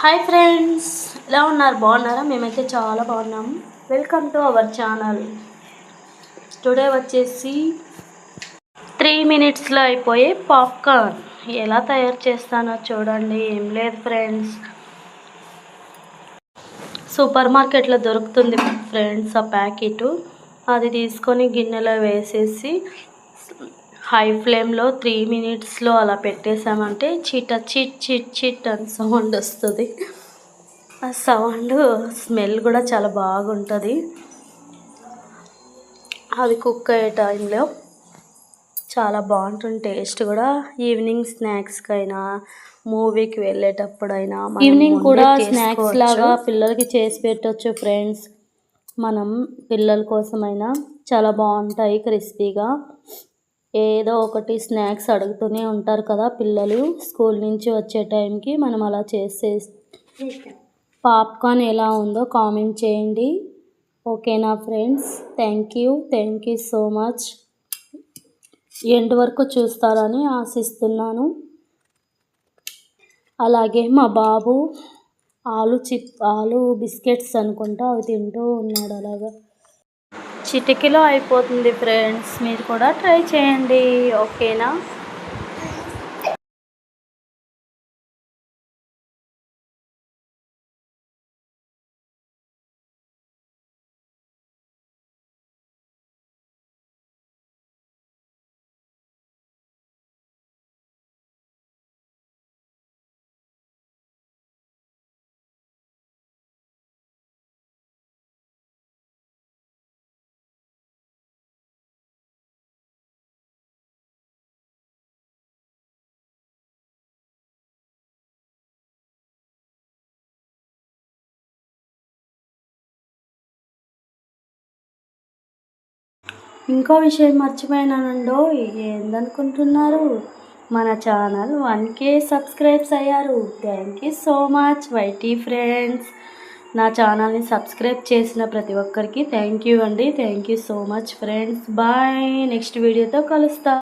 Hi friends ఎలా ఉన్నారు? బాగున్నారా? మేమైతే చాలా బాగున్నాము. Welcome to our channel today వచ్చేసి త్రీ మినిట్స్లో అయిపోయే పాప్కార్న్ ఎలా తయారు చేస్తానో చూడండి. ఏం లేదు ఫ్రెండ్స్ సూపర్ మార్కెట్లో దొరుకుతుంది ఫ్రెండ్స్ ఆ ప్యాకెట్. అది తీసుకొని గిన్నెలో వేసేసి హై ఫ్లేమ్లో త్రీ మినిట్స్లో అలా పెట్టేసామంటే చిట చిట్ చిట్ చిట్ అని సౌండ్ వస్తుంది. ఆ సౌండ్ స్మెల్ కూడా చాలా బాగుంటుంది. అది కుక్ అయ్యే టైంలో చాలా బాగుంటుంది టేస్ట్ కూడా. ఈవినింగ్ స్నాక్స్కైనా మూవీకి వెళ్ళేటప్పుడైనా ఈవినింగ్ కూడా స్నాక్స్. లాగా పిల్లలకి చేసి పెట్టొచ్చు ఫ్రెండ్స్ మనం పిల్లల కోసమైనా చాలా బాగుంటాయి క్రిస్పీగా ఏదో ఒకటి స్నాక్స్ అడుగుతూనే ఉంటారు కదా పిల్లలు స్కూల్ నుంచి వచ్చే టైంకి మనం అలా చేసే పాప్కార్న్ ఎలా ఉందో కామెంట్ చేయండి. ఓకేనా friends? Thank you. Thank you so much. End వరకు చూస్తారని ఆశిస్తున్నాను. అలాగే మా బాబు ఆలు చిప్ ఆలు బిస్కెట్స్ అనుకుంటా అవి తింటూ ఉన్నాడు అలాగా. చిటికలో అయిపోతుంది ఫ్రెండ్స్ మీరు కూడా ట్రై చేయండి. ఓకేనా ఇంకో విషయం మర్చిపోయినానండో ఏందనుకుంటున్నారు? మన ఛానల్ వన్ కే సబ్స్క్రైబ్స్ అయ్యారు. Thank you so much YT friends. నా ఛానల్ని సబ్స్క్రైబ్ చేసిన ప్రతి ఒక్కరికి థ్యాంక్ యూ అండి. Thank you so much friends. Bye. Next వీడియోతో కలుస్తా.